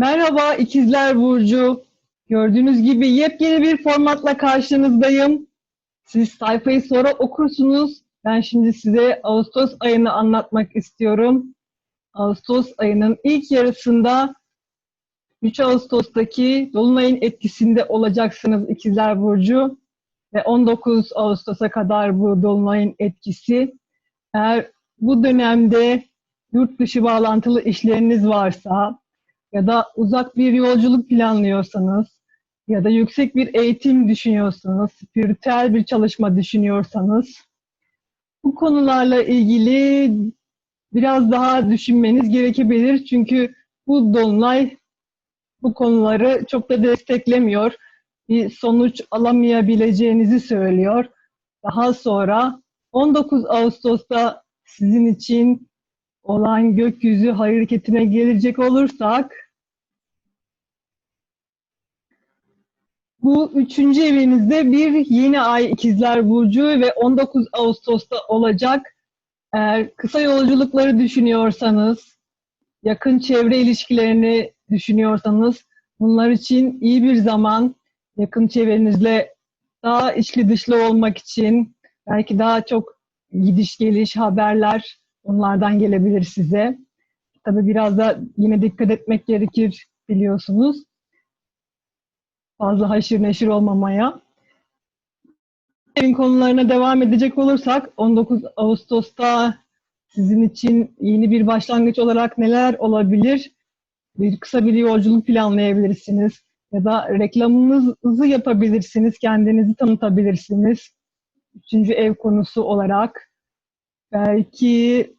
Merhaba İkizler Burcu. Gördüğünüz gibi yepyeni bir formatla karşınızdayım. Siz sayfayı sonra okursunuz. Ben şimdi size Ağustos ayını anlatmak istiyorum. Ağustos ayının ilk yarısında 3 Ağustos'taki Dolunay'ın etkisinde olacaksınız İkizler Burcu. Ve 19 Ağustos'a kadar bu Dolunay'ın etkisi. Eğer bu dönemde yurt dışı bağlantılı işleriniz varsa ya da uzak bir yolculuk planlıyorsanız ya da yüksek bir eğitim düşünüyorsanız, spiritüel bir çalışma düşünüyorsanız bu konularla ilgili biraz daha düşünmeniz gerekebilir. Çünkü bu dolunay bu konuları çok da desteklemiyor. Bir sonuç alamayabileceğinizi söylüyor. Daha sonra 19 Ağustos'ta sizin için olan gökyüzü hareketine gelecek olursak bu üçüncü evinizde bir yeni ay ikizler burcu ve 19 Ağustos'ta olacak. Eğer kısa yolculukları düşünüyorsanız, yakın çevre ilişkilerini düşünüyorsanız bunlar için iyi bir zaman yakın çevrenizle daha içli dışlı olmak için belki daha çok gidiş geliş haberler onlardan gelebilir size. Tabii biraz da yine dikkat etmek gerekir biliyorsunuz. Fazla haşır neşir olmamaya. Evin konularına devam edecek olursak 19 Ağustos'ta sizin için yeni bir başlangıç olarak neler olabilir? Bir kısa bir yolculuk planlayabilirsiniz ya da reklamınızı yapabilirsiniz, kendinizi tanıtabilirsiniz. Üçüncü ev konusu olarak belki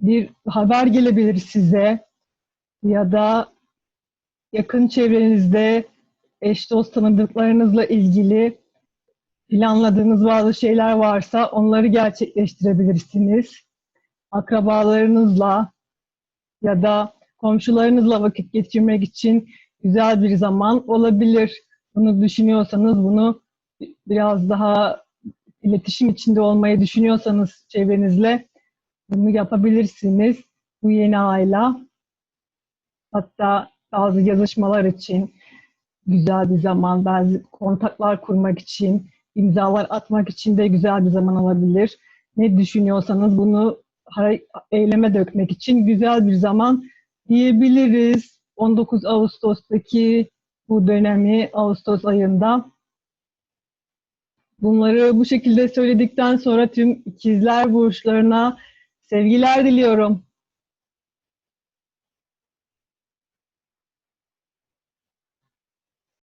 bir haber gelebilir size ya da yakın çevrenizde eş dost tanıdıklarınızla ilgili planladığınız bazı şeyler varsa onları gerçekleştirebilirsiniz. Akrabalarınızla ya da komşularınızla vakit geçirmek için güzel bir zaman olabilir. Bunu düşünüyorsanız bunu biraz daha iletişim içinde olmayı düşünüyorsanız çevrenizle bunu yapabilirsiniz bu yeni ayla. Hatta bazı yazışmalar için güzel bir zaman, bazı kontaklar kurmak için, imzalar atmak için de güzel bir zaman olabilir. Ne düşünüyorsanız bunu eyleme dökmek için güzel bir zaman diyebiliriz. 19 Ağustos'taki bu dönemi Ağustos ayında Bunları bu şekilde söyledikten sonra tüm ikizler burçlarına sevgiler diliyorum.